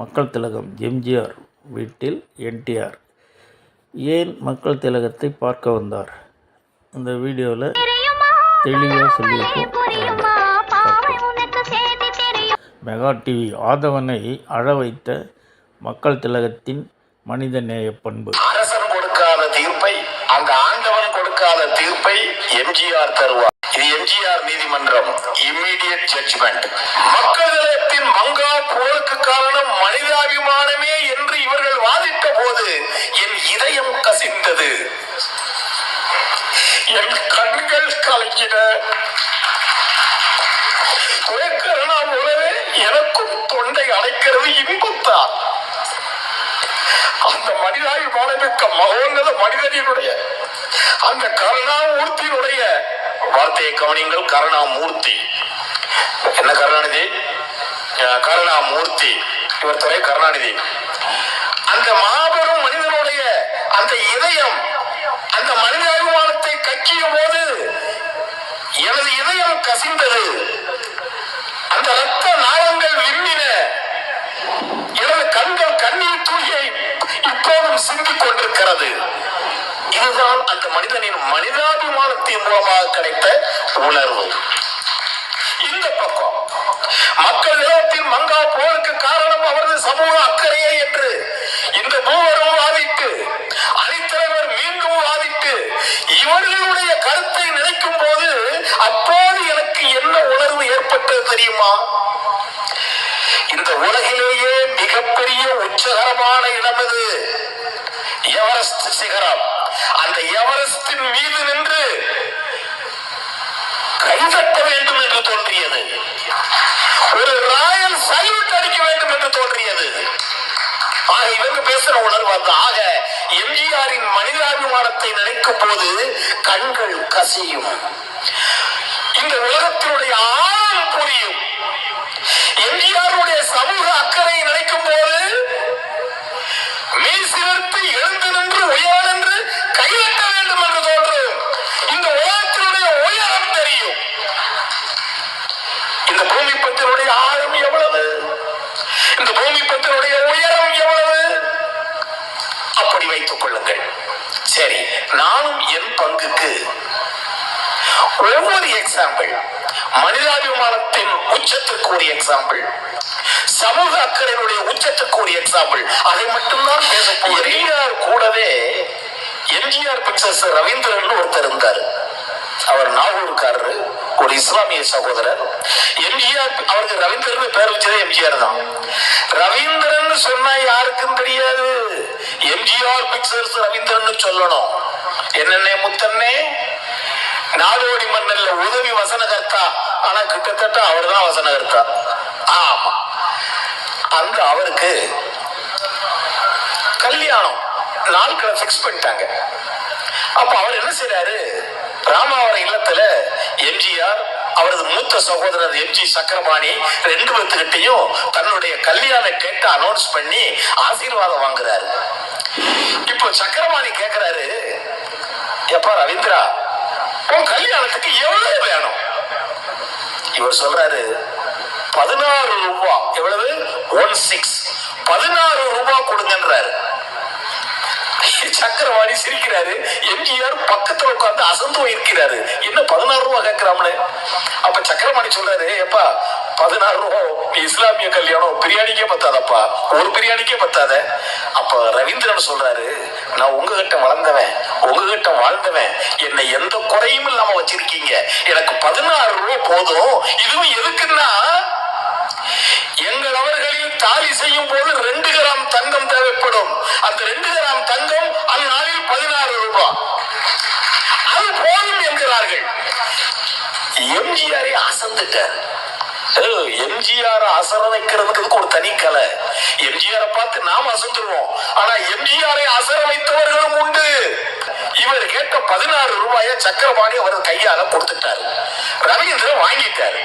மக்கள் திலகம் எம்ஜிஆர் வீட்டில் என்டிஆர். ஏன் மக்கள் திலகத்தை பார்க்க வந்தார்? இந்த வீடியோவில் தெளிவாக சொல்லியிருக்கோம். மெகா டிவி ஆதவனை அழ வைத்த மக்கள் திலகத்தின் மனிதநேய பண்பு. அரசன் கொடுக்காத தீர்ப்பை அந்த ஆண்டவன் கொடுக்காத தீர்ப்பை எம்ஜிஆர் தருவார். எம்ஜிஆர் நீதிமன்றம் இம்மீடியட் ஜட்ஜ்மெண்ட் மக்களிடத்தின் மங்கா போருக்கு காரணம் மனிதாபிமானமே என்று இவர்கள் வாதிட்ட போது என் இதயம் கசிந்தது. என் கண்கள் கலங்கின. குயக்கரணா போலவே எனக்கும் தொண்டை அடைக்கிறது இன்பத்தான் அந்த மனிதாபிமானமிக்க மகோன்னத மனிதனினுடைய அந்த கருணாமூர்த்தியினுடைய வார்த்தையை கவனிங்கள் கருணாமூர்த்தி. என்ன கருணாநிதி? அஹ் கருணாமூர்த்தி. இவர் துறை கருணாநிதி. அந்த மாபெரும் மனிதனுடைய அந்த இதயம் அந்த மனிதாபிமானத்தை கக்கிய போது எனது இதயம் கசிந்தது. அந்த ரத்த நாளங்கள் விம்மின எனது கண்கள் கண்ணீர் தூயை இப்போதும் சிந்திக் கொண்டிருக்கிறது. இதுதான் அந்த மனிதனின் மனிதாபிமானத்தின் மூலமாக கிடைத்த உணர்வு. இந்த பக்கம். மக்கள் நிலத்தில் மங்கா போருக்கு காரணம் அவரது சமூக அக்கறையே என்று இந்த மூவரும் வாதிட்டு அணித்தலைவர் மீண்டும் வாதிட்டு இவர்களுடைய கருத்தை நினைக்கும் போது அப்போது எனக்கு என்ன உணர்வு ஏற்பட்டது தெரியுமா? இந்த உலகிலேயே மிகப்பெரிய உச்சகரமான இடம் இது எவரஸ்ட் சிகரம். அந்த எவரெஸ்டின் மீது நின்று கைதட்ட வேண்டும் என்று தோன்றியது. ஒரு ராயல் சல்யூட் அடிக்க வேண்டும் என்று தோன்றியது. ஆக இவங்க பேசுற உணர்வு அந்த. ஆக எம்ஜிஆரின் மனிதாபிமானத்தை நினைக்கும் போது கண்கள் கசியும். இந்த உலகத்தினுடைய ஆழம் புரியும். நினைத்துக் கொள்ளுங்கள். சரி நானும் என் பங்குக்கு ஒவ்வொரு எக்ஸாம்பிள் மனிதாபிமானத்தின் உச்சத்திற்கு ஒரு எக்ஸாம்பிள் சமூக அக்கறையினுடைய உச்சத்துக்கு ஒரு எக்ஸாம்பிள் அதை மட்டும்தான் பேச எம்ஜிஆர் கூடவே எம்ஜிஆர் பிக்சர்ஸ் ரவீந்திரன் ஒருத்தர் இருந்தார். அவர் நாகூர்காரரு. ஒரு இஸ்லாமிய சகோதரர். எம்ஜிஆர் அவருக்கு ரவீந்திரன் பேர் வச்சதே எம்ஜிஆர் தான். ரவீந்திரன் சொன்னா யாருக்கும் தெரியாது. எம்ஜிஆர் பிக்சர்ஸ் ரவீந்திரன் சொல்லணும். என்னென்ன முத்தன்னே நாடோடி மன்னல்ல உதவி வசனகர்த்தா. ஆனா கிட்டத்தட்ட அவர் தான் வசனகர்த்தா. ஆமா. அந்த அவருக்கு கல்யாணம். நாட்களை பிக்ஸ் பண்ணிட்டாங்க. அப்ப அவர் என்ன செய்றாரு? ராமாவரம் இல்லத்துல எம்ஜிஆர் அவரது மூத்த சகோதரர் எம்ஜி சக்கரபாணி ரெண்டு பேர்த்துக்கிட்டையும் தன்னுடைய கல்யாண கேட்ட அனௌன்ஸ் பண்ணி ஆசீர்வாதம் வாங்குறாரு. இப்போ சக்கரபாணி கேக்குறாரு எப்பா ரவீந்திரா உன் கல்யாணத்துக்கு எவ்வளவு வேணும்? இவர் சொல்றாரு பதினாறு ரூபா. எவ்வளவு? One six. பதினாறு ரூபாய் கொடுங்கன்றாரு. சக்கரவாணி சிரிக்கிறாரு. எம்ஜிஆர் பக்கத்துல உட்கார்ந்து அசந்து இருக்கிறாரு என்ன பதினாறு ரூபா கேட்கிறாம்னு? அப்ப சக்கரவாணி சொல்றாரு எப்பா பதினாறு ரூபா நீ இஸ்லாமிய கல்யாணம் பிரியாணிக்கே பத்தாதப்பா. ஒரு பிரியாணிக்கே பத்தாத. அப்ப ரவீந்திரன் சொல்றாரு நான் உங்ககிட்ட வளர்ந்தவன் உங்ககிட்ட வாழ்ந்தவன். என்னை எந்த குறையும் இல்லாம வச்சிருக்கீங்க. எனக்கு பதினாறு ரூபா போதும். இதுவும் எதுக்குன்னா எங்கள் அவர்களில் தாலி செய்யும் போது ரெண்டு கிராம் தங்கம் தேவைப்படும். அந்த ரெண்டு கிராம் தங்கம் அந்நாளில் பதினாறு ரூபாய். அது போதும் என்கிறார்கள். எம்ஜிஆரை அசந்துட்டார். எம்ஜிஆர் அசர வைக்கிறதுக்கு ஒரு தனி கலை. எம்ஜிஆரை பார்த்து நாம் அசந்துருவோம். ஆனா எம்ஜிஆரை அசர வைத்தவர்களும் உண்டு. இவர் கேட்ட பதினாறு ரூபாய சக்கரபாணி அவர் கையால கொடுத்துட்டாரு. ரவீந்திரன் வாங்கிட்டாரு.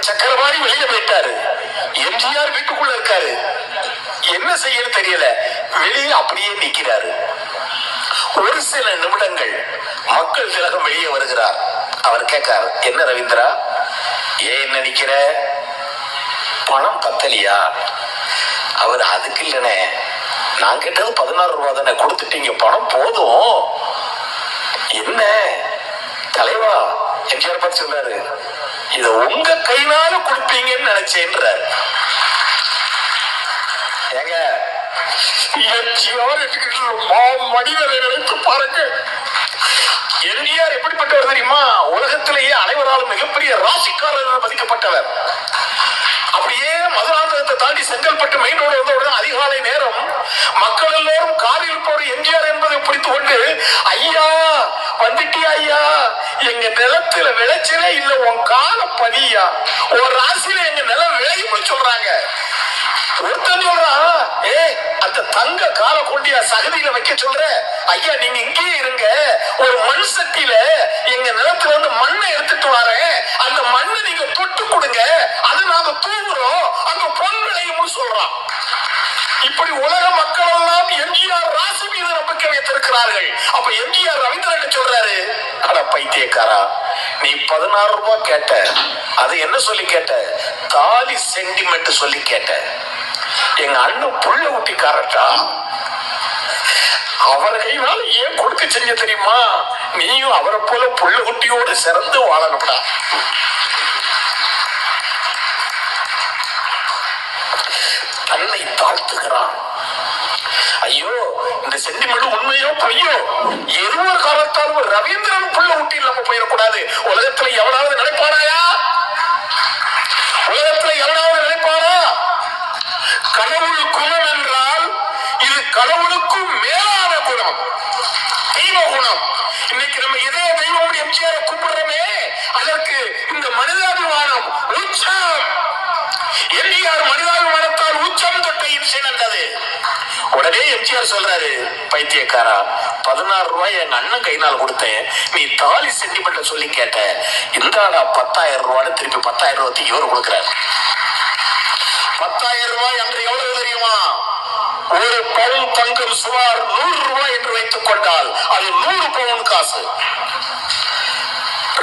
சக்கரபாணி வெளியே போயிட்டாரு. எம்ஜிஆர் வீட்டுக்குள்ள இருக்காரு. என்ன செய்யன்னு தெரியல. வெளியே அப்படியே நிக்கிறாரு. ஒரு சில நிமிடங்கள் மக்கள் திலகம் வெளியே வருகிறார். அவர் கேட்கார் என்ன ரவீந்திரா ஏன் என்ன நிக்கிற? பணம் பத்தலையா? அவர் அதுக்கு இல்லைனே நான் கேட்டது பதினாறு ரூபா தானே. கொடுத்துட்டீங்க. பணம் போதும். என்ன? தலைவா? எம்ஜிஆர் பார்த்து சொன்னாரு இத உங்க கைனால கொடுப்பீங்கன்னு நினைச்சேன்றார். ஏங்க? மனிதரை நினைத்து பாருங்க. எம்ஜிஆர் எப்படிப்பட்டவர் தெரியுமா? உலகத்திலேயே அனைவராலும் மிகப்பெரிய ராசிக்காரர் மதிக்கப்பட்டவர். அப்படியே மதுராந்தகத்தை தாண்டி செங்கல்பட்டு மெயின் ரோடு வந்தவுடன் அதிகாலை நேரம் மக்கள் எல்லோரும் காரில் போற எம்ஜிஆர் என்பதை பிடித்து கொண்டு ஐயா வந்துட்டியா ஐயா எங்க நிலத்துல விளைச்சலே இல்ல உன் கால பதியா? ஒரு ராசியில எங்க நிலம் விளையும்னு சொல்றாங்க. ஒருத்தன் சொல்றான் ஏ அந்த தங்க கால கொண்டியா சகதியில வைக்க சொல்ற. ஐயா நீங்க இங்கேயே இருங்க. ஒரு மண் சட்டியில எங்க நிலத்துல வந்து மண்ணை எடுத்துட்டு வரேன். அந்த மண்ணை நீங்க தொட்டு கொடுங்க. அதை நாங்க தூவுறோம் அங்க பொன் விளையும்னு சொல்றான். இப்படி உலக மக்கள் எல்லாம் எம்ஜிஆர் ராசி மீது நம்பிக்கை வைத்திருக்கிறார்கள். அப்ப எம்ஜிஆர் ரவீந்திரன் சொல்றாரு? அட பைத்தியக்காரா நீ பதினாறு ரூபாய் கேட்ட. அது என்ன சொல்லி கேட்ட? தாலி சென்டிமெண்ட் சொல்லி கேட்ட. எங்க அண்ணன் புள்ள ஊட்டிக்காரட்டா அவர் கையினால ஏன் கொடுக்க செஞ்ச தெரியுமா? நீயும் அவரை போல புள்ள குட்டியோடு சிறந்து வாழணும்டா. தன்னை தாழ்த்துகிறான். ஐயோ இந்த சென்டிமெண்ட் உண்மையோ பொய்யோ ஏதோ ஒரு காலத்தாலும் ரவீந்திரன் புள்ள ஊட்டி இல்லாம போயிடக்கூடாது. உலகத்துல எவனாவது நினைப்பானாயா? உலகத்துல எவனாவது நினைப்பானா? கடவுள் குணம் என்றால் இது கடவுளுக்கும் மேலான குணம். தெய்வ குணம். இன்னைக்கு நம்ம இதே தெய்வம் எம்ஜிஆர் கும்பிடுறோமே அதற்கு இந்த மனிதாபிமானம் உச்சம். எம்ஜிஆர் மனிதாபிமானத்தால் உச்சம் தொட்ட இன்சை நடந்தது உடனே எம்ஜிஆர் சொல்றாரு பைத்தியக்காரா பதினாறு ரூபாய் எங்க அண்ணன் கைனால் கொடுத்தேன். நீ தாலி சென்டிமெண்ட் சொல்லி கேட்ட. இந்தாடா பத்தாயிரம் ரூபான்னு திருப்பி பத்தாயிரம் ரூபாய்க்கு இவர் கொடுக்குறாரு. பத்தாயிரம் ரூபாய் அன்று எவ்வளவு தெரியுமா? ஒரு பவுன் தங்கம் சுமார் நூறு ரூபாய் என்று வைத்துக் கொண்டால் அது நூறு பவுன் காசு.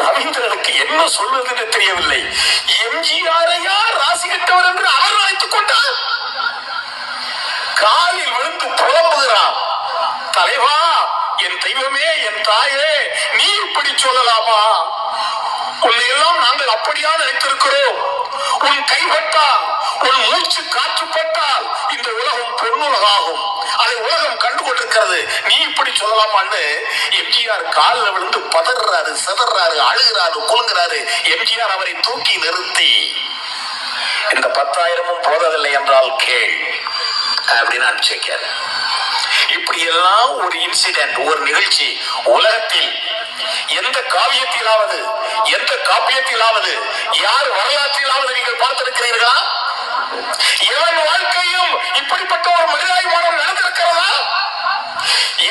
ரவீந்திரனுக்கு என்ன சொல்வதுன்னு தெரியவில்லை. எம்ஜிஆரையா ராசி கட்டவர் என்று அவர் வைத்துக் கொண்டார் காலில் விழுந்து புலம்புகிறான் தலைவா என் தெய்வமே என் தாயே நீ இப்படி சொல்லலாமா? உன்னை எல்லாம் நாங்கள் அப்படியா நினைத்திருக்கிறோம். உன் கைப்பட்டால் உன் மூச்சு காற்றுப்பட்டால் இந்த உலகம் பொன்னுலகாகும். அதை உலகம் கண்டு கொண்டிருக்கிறது நீ இப்படி சொல்லலாமான்னு எம்ஜிஆர் காலில் விழுந்து பதறாரு சிதறாரு அழுகிறாரு குலுங்குறாரு. எம்ஜிஆர் அவரை தூக்கி நிறுத்தி. இந்த பத்தாயிரமும் போதவில்லை என்றால் கேள். அப்படின்னு அனுப்பிச்சு வைக்காரு இப்படி எல்லாம் ஒரு இன்சிடென்ட் ஒரு நிகழ்ச்சி உலகத்தில் எந்த காவியத்திலாவது எந்த காப்பியத்திலாவது யார் வரலாற்றிலாவது நீங்கள் பார்த்திருக்கிறீர்களா? எவன் வாழ்க்கையும் இப்படிப்பட்ட ஒரு மனிதாபிமானம் நடந்திருக்கிறதா?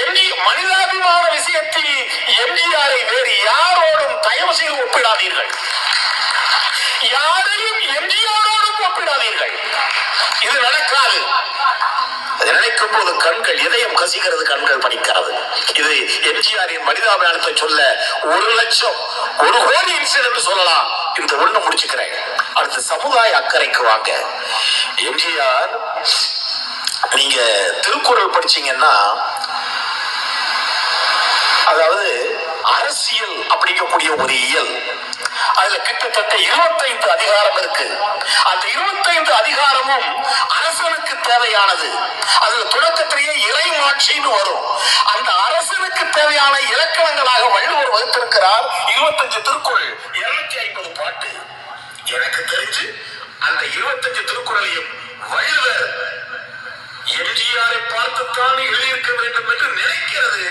எம்ஜி மனிதாபிமான விஷயத்தில் எம்ஜிஆரை வேறு யாரோடும் தயவு செய்து ஒப்பிடாதீர்கள். யாரையும் எம்ஜிஆரோடும் ஒப்பிடாதீர்கள். இது நடக்காது. அதை நினைக்கும் போது கண்கள் இதயம் கசிகிறது கண்கள் படிக்கிறது இது எம்ஜிஆரின் மனிதாபியானத்தை சொல்ல ஒரு லட்சம் ஒரு கோடி இன்சிடென்ட் சொல்லலாம். இந்த ஒண்ணு முடிச்சுக்கிறேன். அடுத்து சமுதாய அக்கறைக்கு வாங்க. எம்ஜிஆர் நீங்க திருக்குறள் படிச்சீங்கன்னா அதாவது அரசியல் அப்படிங்கக்கூடிய ஒரு இயல். அதுல கிட்டத்தட்ட இருபத்தைந்து அதிகாரம் இருக்கு. அந்த இருபத்தைந்து அதிகாரமும் அரசனுக்கு தேவையானது. அதுல தொடக்கத்திலேயே இறைமாட்சின்னு வரும். அந்த அரசனுக்கு தேவையான இலக்கணங்களாக வள்ளுவர் வகுத்திருக்கிறார் இருபத்தஞ்சு திருக்குறள் இருநூத்தி ஐம்பது பாட்டு. எனக்கு தெரிஞ்சு அந்த இருபத்தஞ்சு திருக்குறளையும் வள்ளுவர் எம்ஜிஆரை பார்த்துத்தான் எழுதியிருக்க வேண்டும் என்று நினைக்கிறது.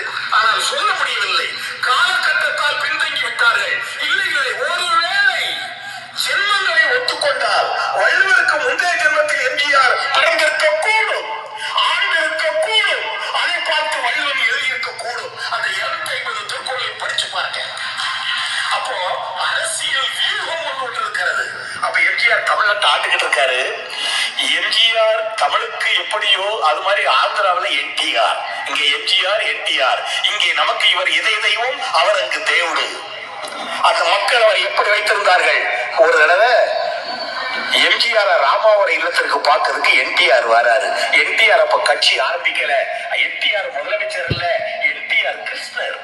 என்டிஆர் வராரு. என்டிஆர் அப்ப கட்சி ஆரம்பிக்கல. என்டிஆர் முதலமைச்சர் இல்ல. என்டிஆர் கிருஷ்ணர்.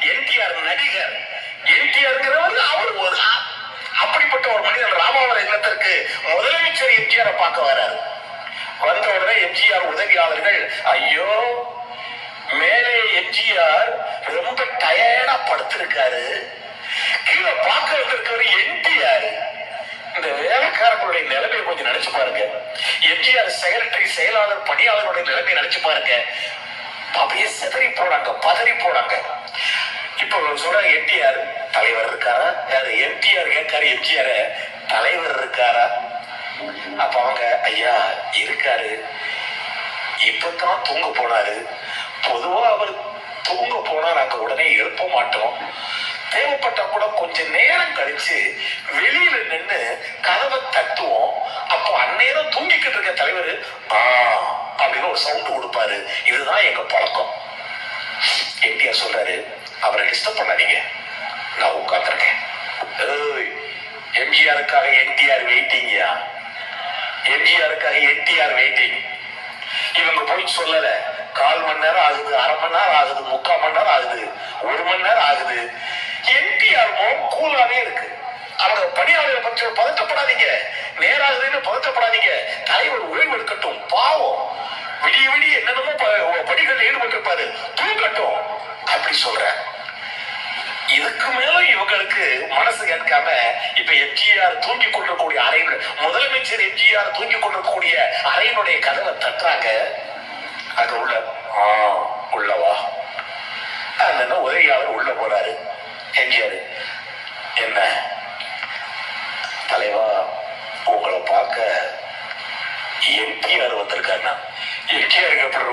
என்டிஆர் நடிகர். என்டிஆர் அவர் ஒரு அப்படிப்பட்ட ஒரு மனிதன் ராமாவர இல்லத்திற்கு முதலமைச்சர் எம்ஜிஆரை பார்க்க வராரு. வந்த உடனே எம்ஜிஆர் உதவியாளர்கள் ஐயோ மேலே எம்ஜிஆர் ரொம்ப டயர்டா படுத்திருக்காரு. கீழே பார்க்க வந்திருக்கவர் என்டிஆர். இந்த வேலைக்காரர்களுடைய நிலைமையை கொஞ்சம் நினைச்சு பாருங்க. எம்ஜிஆர் செக்ரட்டரி செயலாளர் பணியாளருடைய நிலைமையை நினைச்சு பாருங்க. அப்படியே சிதறி போனாங்க பதறி போனாங்க இப்போ சொல்ற எம்டிஆர் தலைவர் இருக்காரா? யாரு? எம்டிஆர் கேட்காரு எம்ஜிஆர் தலைவர் இருக்காரா? அப்ப அவங்க ஐயா இருக்காரு. இப்பதான் தூங்க போனாரு. பொதுவா அவர் தூங்க போனா நாங்க உடனே எழுப்ப மாட்டோம். தேவைப்பட்டா கூட கொஞ்ச நேரம் கழிச்சு வெளியில நின்று கதவை தட்டுவோம். அப்போ அந்நேரம் தூங்கிக்கிட்டு இருக்க தலைவர் ஆ அப்படின்னு ஒரு சவுண்ட் கொடுப்பாரு. இதுதான் எங்க பழக்கம். என்டிஆர் சொல்றாரு அவரை டிஸ்டர்ப் பண்ணாதீங்க. நான் உட்கார்ந்துருக்கேன். ஏய் எம்ஜிஆருக்காக என்டிஆர் வெயிட்டிங்கயா எம்ஜிஆருக்காக என்டிஆர் வெயிட்டிங் இவங்க போய் சொல்லல. கால் மணி நேரம் ஆகுது அரை மணி நேரம் ஆகுது முக்கால் மணி நேரம் இப்ப எம்ஜிஆர் தூங்கி கொண்டிருக்கக்கூடிய அறையில் முதலமைச்சர் எம்ஜிஆர் தூங்கி கொண்டிருக்கக்கூடிய அறையினுடைய கதவை தட்டுறாங்க. அங்க உள்ள ஆ உள்ளவா? அந்த உதவியாளர் உள்ள போறாரு. எம்ஜிஆர் என்ன? தலைவா உங்களை பார்க்க எம்ஜிஆர் வந்திருக்காருன்னா எம்ஜிஆருக்கு எப்படி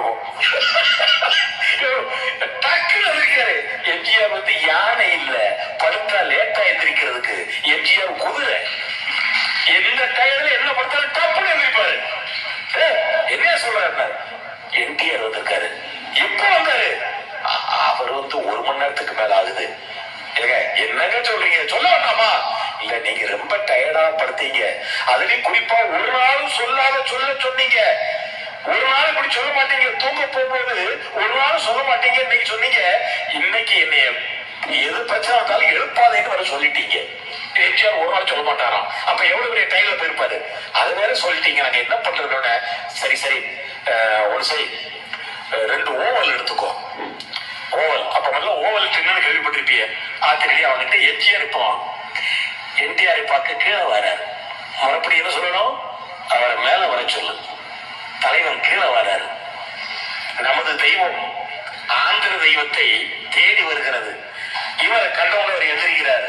ரொம்ப டயர்டா படுத்தீங்க. அதுலயும் குறிப்பா ஒரு நாளும் சொல்லாத சொல்ல சொன்னீங்க. ஒரு நாள் இப்படி சொல்ல மாட்டீங்க. தூங்க போகும்போது ஒரு நாள் சொல்ல மாட்டீங்க இன்னைக்கு சொன்னீங்க. இன்னைக்கு என்னைய எது பிரச்சனை வந்தாலும் எழுப்பாதேன்னு வர சொல்லிட்டீங்க. எம்ஜிஆர் ஒரு நாள் சொல்ல மாட்டாராம். அப்ப எவ்வளவு பெரிய டைம்ல போயிருப்பாரு? அது வேற சொல்லிட்டீங்க. நாங்க என்ன பண்றதுன்னு சரி சரி அஹ், ஒரு சரி ரெண்டு ஓவல் எடுத்துக்கோ. ஓவல். அப்ப முதல்ல ஓவல் என்னன்னு கேள்விப்பட்டிருப்பிய ஆத்திரியா அவன்கிட்ட எம்ஜிஆர் இருப்பான். என்டிஆரை பார்க்க கீழே வராரு. மறுபடியும் என்ன சொல்லணும்? அவரை மேல வர சொல்லு. தலைவன் கீழே வராரு. நமது தெய்வம் ஆந்திர தெய்வத்தை தேடி வருகிறது. இவரை கண்டவங்க அவர் எதிர்க்கிறார்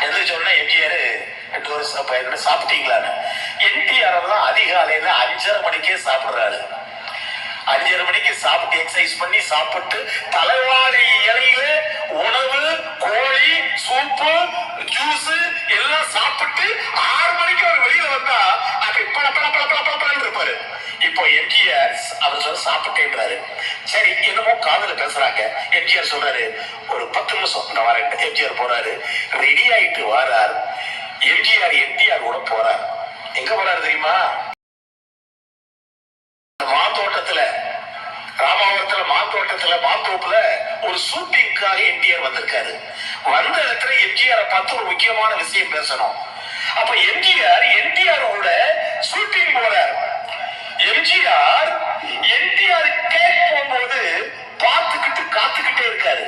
எதிர்த்து சொன்ன எம்ஜிஆர் ரெண்டு வருஷம் என்ன என்டிஆர் எல்லாம் அதிகாலையில அஞ்சரை மணிக்கே சாப்பிடுறாரு. அஞ்சரை மணிக்கு சாப்பிட்டு எக்ஸசைஸ் பண்ணி சாப்பிட்டு தலைவாழை சாப்பிட்டேன்றாரு சரி என்னமோ காதல பேசுறாங்க. எம்ஜிஆர் சொல்றாரு ஒரு பத்து நிமிஷம் நான் வரேன். எம்ஜிஆர் போறாரு. ரெடி ஆயிட்டு வாரார் எம்ஜிஆர் எம்ஜிஆர் கூட போறார். எங்க போறாரு தெரியுமா? மாத்தோட்டத்துல ராமாவரத்துல மாத்தோட்டத்துல மாத்தோப்புல ஒரு ஷூட்டிங்காக எம்ஜிஆர் வந்திருக்காரு. வந்த இடத்துல எம்ஜிஆர் பார்த்து ஒரு முக்கியமான விஷயம் பேசணும். அப்ப எம்ஜிஆர் என்டிஆர் கூட ஷூட்டிங் போறார். எம்ஜிஆர் காத்துக்கிட்டே இருக்காரு.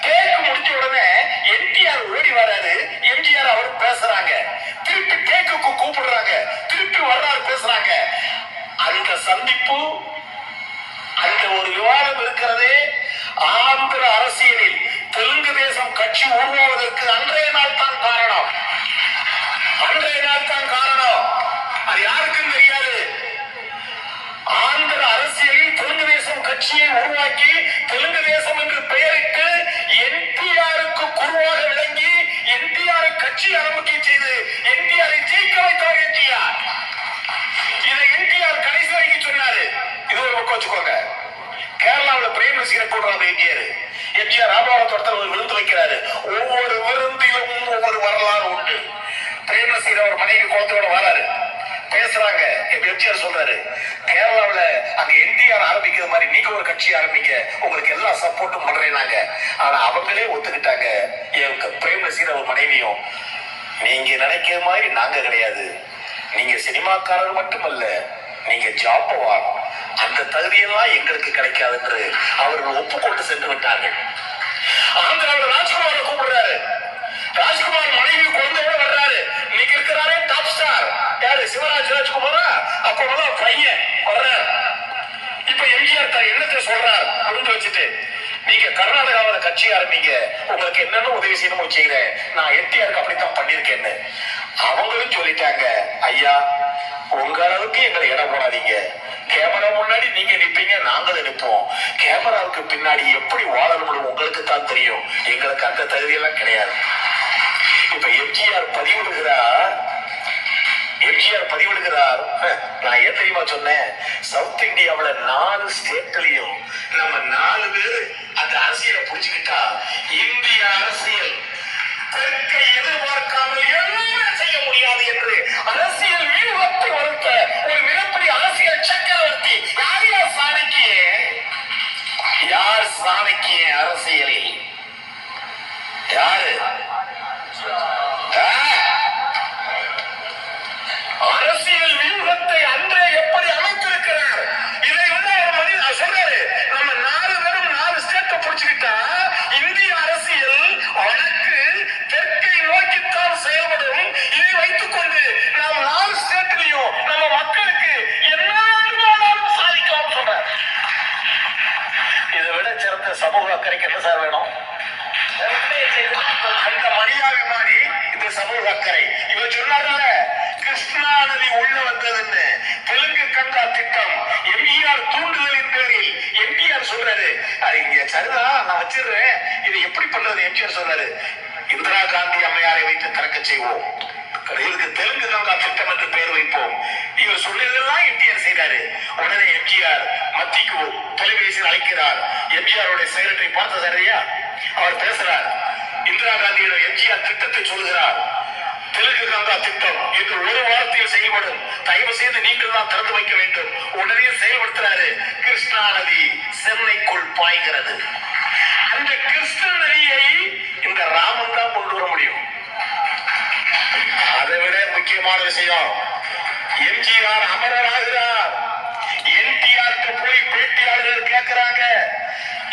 கேக் முடிஞ்ச உடனே என்டிஆர் ஓடி வராரு. எம்ஜிஆர் அவர் பேசுறாங்க. திருப்பி கேக்குக்கு கூப்பிடுறாங்க. திருப்பி வர்றாரு பேசுறாங்க. அந்த சந்திப்பு அந்த ஒரு விவாதம் இருக்கிறதே ஆந்திர அரசியலில் தெலுங்கு தேசம் கட்சி உருவாவதற்கு அன்றைய நாள் தான் காரணம். அன்றைய நாள் தான் காரணம். அது யாருக்கும் தெரியாது. ஆந்திர கட்சியை உருவாக்கி தெலுங்கு தேசம் என்று பெயரிட்டு என்டிஆருக்கு குருவாக விளங்கி என்டிஆர் கட்சி ஆரம்பிக்க செய்து என்டிஆரை ஜெயிக்க வைத்தவர் என்டிஆர். இதை என்டிஆர் கடைசி வரைக்கும் சொன்னாரு. இது ஒரு பக்கம் வச்சுக்கோங்க. கேரளாவில் பிரேம் ரசிகரை கூடுறாரு என்டிஆர். எம்ஜிஆர் ராமாவரத்தோடத்தில் ஒரு விருந்து வைக்கிறாரு. ஒவ்வொரு விருந்திலும் ஒவ்வொரு வரலாறு உண்டு. பிரேம் ரசிகர் ஒரு மனைவி குழந்தையோட வராரு. பேசுறாங்க. எம்ஜிஆர் சொல்றாரு கேரளாவில் அங்க என்டிஆர் ஆரம்பிக்கிற மாதிரி நீங்க ஒரு கட்சி ஆரம்பிங்க. உங்களுக்கு எல்லா சப்போர்ட்டும் பண்றேனாங்க ஆனா அவங்களே ஒத்துக்கிட்டாங்க. எங்க பிரேம் நசீர் அவர் மனைவியும் நீங்க நினைக்கிற மாதிரி நாங்க கிடையாது. நீங்க சினிமாக்காரர் மட்டுமல்ல நீங்க ஜாப்பவான் அந்த தகுதியெல்லாம் எங்களுக்கு கிடைக்காது என்று அவர்கள் ஒப்புக்கொண்டு சென்று விட்டார்கள். சிவராஜ் ராஜ்குமாரா அப்பதான் பையன். வர்றார். இப்ப எம்ஜிஆர் தான் என்னத்தை சொல்றார்? புரிஞ்சு வச்சுட்டு நீங்க கர்நாடகாவில கட்சி ஆரம்பிங்க. உங்களுக்கு என்னென்ன உதவி செய்யணுமோ செய்யறேன். நான் என்டிஆருக்கு அப்படித்தான் பண்ணிருக்கேன்னு அவங்களும் சொல்லிட்டாங்க ஐயா உங்க அளவுக்கு எங்களை இடம் போடாதீங்க. கேமரா முன்னாடி நீங்க நிப்பீங்க நாங்களும் நிற்போம் கேமராவுக்கு பின்னாடி எப்படி வாழணும் உங்களுக்கு தான் தெரியும். எங்களுக்கு அந்த தகுதியெல்லாம் கிடையாது. இப்ப எம்ஜிஆர் பதிவிடுகிறார். எம்ஜிஆர் பதிவிடுகிறார் நான் ஏன் தெரியுமா சொன்னேன்? சவுத் இந்தியாவுல நாலு ஸ்டேட்லயும் நம்ம நாலு பேர் அந்த அரசியலை புடிச்சுக்கிட்டா இந்திய அரசியல் தெற்கை எதிர்பார்க்காமல் எதுவுமே செய்ய முடியாது என்று அரசியல் வியூகத்தை வளர்த்த ஒரு மிகப்பெரிய அரசியல் சக்கரவர்த்தி யார் யார் சாணக்கிய? யார் சாணக்கிய அரசியலில்? யாரு? அக்கறைக்கு என்ன சார் வேணும்? அந்த மனிதாபிமானி இந்த சமூக அக்கறை இவர் சொன்னார்ல கிருஷ்ணா நதி உள்ள வந்ததுன்னு. தெலுங்கு கங்கா திட்டம். எம்ஜிஆர் தூண்டுதலின் பேரில் எம்ஜிஆர் சொல்றாரு. அது இங்க சரிதான் நான் வச்சிடுறேன். இது எப்படி பண்றது? எம்ஜிஆர் சொல்றாரு. இந்திரா காந்தி அம்மையாரை வைத்து திறக்க செய்வோம். இதுக்கு தெலுங்கு கங்கா திட்டம் என்று பெயர் வைப்போம். இவர் சொன்னதெல்லாம் செய்தாரு. உடனே எம்ஜிஆர் மத்திக்கு தொலைபேசியில் அழைக்கிறார். எம்ஜிஆருடைய செயலற்றை பார்த்த சரியா? அவர் பேசுறார். இந்திரா காந்தியிடம் எம்ஜிஆர் திட்டத்தை சொல்கிறார். தெலுங்கு கங்கா திட்டம் இன்று ஒரு வாரத்தில் செயல்படும் தயவு செய்து நீங்கள் தான் திறந்து வைக்க வேண்டும். உடனே செயல்படுத்துறாரு. கிருஷ்ணா நதி சென்னைக்குள் பாய்கிறது. அந்த கிருஷ்ண நதியை இந்த ராமன் தான் கொண்டு வர முடியும். அதை விட முக்கியமான விஷயம் எம்ஜிஆர் அமரராகிறார் என்டிஆர் போய் பேட்டியாளர்கள் கேட்கிறாங்க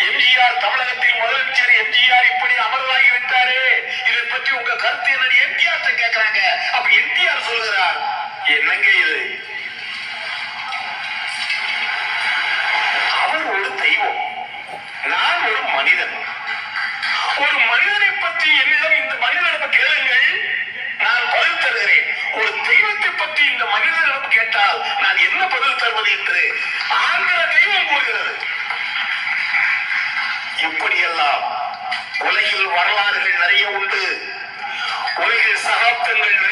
எம்ஜிஆர் தமிழகத்தின் முதலமைச்சர் எம்ஜிஆர் இப்படி அமரராகி விட்டாரே. இதை பற்றி உங்க கருத்து என்ன எம்ஜிஆர் கேட்கிறாங்க அப்ப என்டிஆர் சொல்கிறார் என்னங்க இது? உலகில்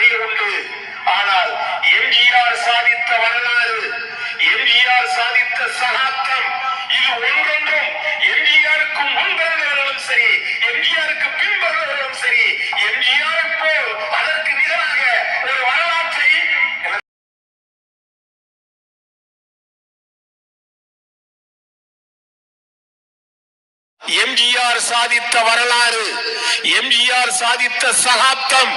எம்ஜிஆர் சாதித்த வரலாறு எம்ஜிஆர் சாதித்த சகாப்தம்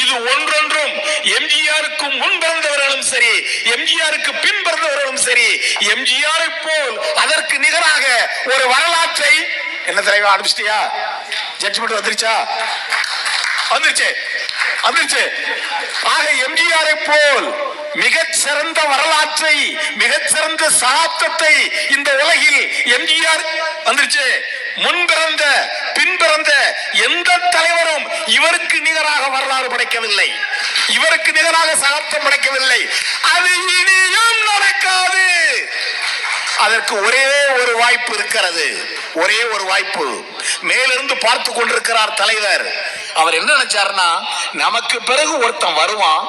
இது ஒன்றொன்றும் எம்ஜிஆருக்கு முன் பிறந்தவர்களும் சரி எம்ஜிஆருக்கு பின் பிறந்தவர்களும் சரி எம்ஜிஆரை போல் அதற்கு நிகராக ஒரு வரலாற்றை என்ன தலைவா அனுப்பிச்சிட்டியா? ஜட்ஜ்மெண்ட் வந்துருச்சா? வந்துருச்சு வந்துருச்சு. ஆக எம்ஜிஆரை போல் மிகச்சிறந்த வரலாற்றை மிகச்சிறந்த சகாப்தத்தை இந்த உலகில் எம்ஜிஆர் வந்துருச்சு. முன்பிறந்த பின்பிறந்த எந்த தலைவரும் இவருக்கு நிகராக வரலாறு படைக்கவில்லை. இவருக்கு நிகராக சகாப்தம் படைக்கவில்லை. அது இனியும் நடக்காது. அதற்கு ஒரே ஒரு வாய்ப்பு இருக்கிறது. ஒரே ஒரு வாய்ப்பு. மேலிருந்து பார்த்து கொண்டிருக்கிறார் தலைவர். அவர் என்ன நினைச்சாருன்னா நமக்கு பிறகு ஒருத்தன் வருவான்.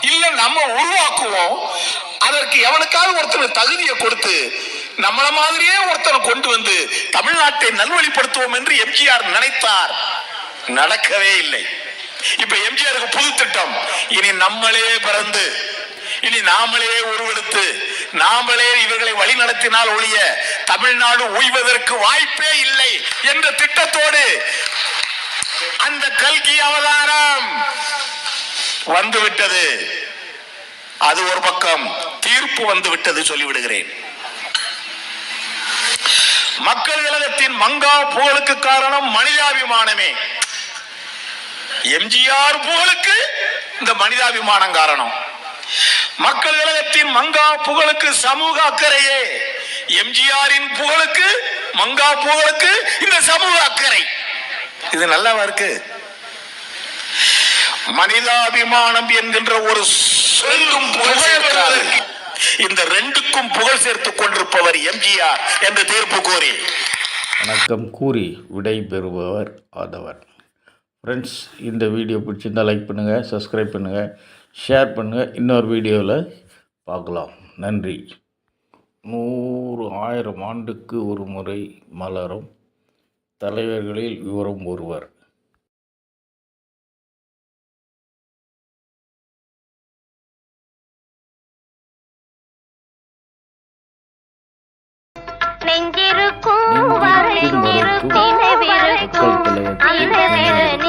இல்ல நம்ம உருவாக்குவோம். அதற்கு எவனுக்காவது ஒருத்தர் தகுதியை கொடுத்து நம்மள மாதிரியே ஒருத்தனை கொண்டு வந்து தமிழ்நாட்டை நல்வழிப்படுத்துவோம் என்று எம்ஜிஆர் நினைத்தார். நடக்கவே இல்லை. இப்ப எம்ஜிஆருக்கு புது திட்டம். இனி நம்மளே பிறந்து இனி நாமளே உருவெடுத்து நாமளே இவர்களை வழி நடத்தினால் ஒழிய தமிழ்நாடு உய்வதற்கு வாய்ப்பே இல்லை என்ற திட்டத்தோடு அந்த கல்கி அவதாரம் வந்துவிட்டது. அது ஒரு பக்கம் தீர்ப்பு வந்து விட்டது சொல்லிவிடுகிறேன். மக்கள் கழகத்தின் மங்கா புகழுக்கு காரணம் மனிதாபிமானமே. எம்ஜிஆர் புகழுக்கு இந்த மனிதாபிமானம் காரணம். மக்கள் கழகத்தின் மங்கா புகழுக்கு சமூக அக்கறையே. எம்ஜிஆரின் புகழுக்கு மங்கா புகழுக்கு இந்த சமூக அக்கறை. இது நல்லாவா இருக்கு? மனிதாபிமானம் என்கின்ற ஒரு சொல்லும் புகழ் இந்த ரெண்டுக்கும் புகழ் சேர்த்துக் கொண்டிருப்பவர் எம்ஜிஆர் என்று தீர்ப்பு கூறி. வணக்கம். கூறி விடை பெறுபவர் ஆதவர். ஃப்ரெண்ட்ஸ் இந்த வீடியோ பிடிச்சிருந்தால் லைக் பண்ணுங்கள் சப்ஸ்கிரைப் பண்ணுங்கள் ஷேர் பண்ணுங்கள் இன்னொரு வீடியோவில் பார்க்கலாம். நன்றி. நூறு ஆயிரம் ஆண்டுக்கு ஒரு முறை மலரும் தலைவர்களில் இவரும் ஒருவர். நெஞ்சிருக்கும் வரை வரைக்கும் நெருப்பினவிருக்கும் மக்கள் தலைவர். அந்த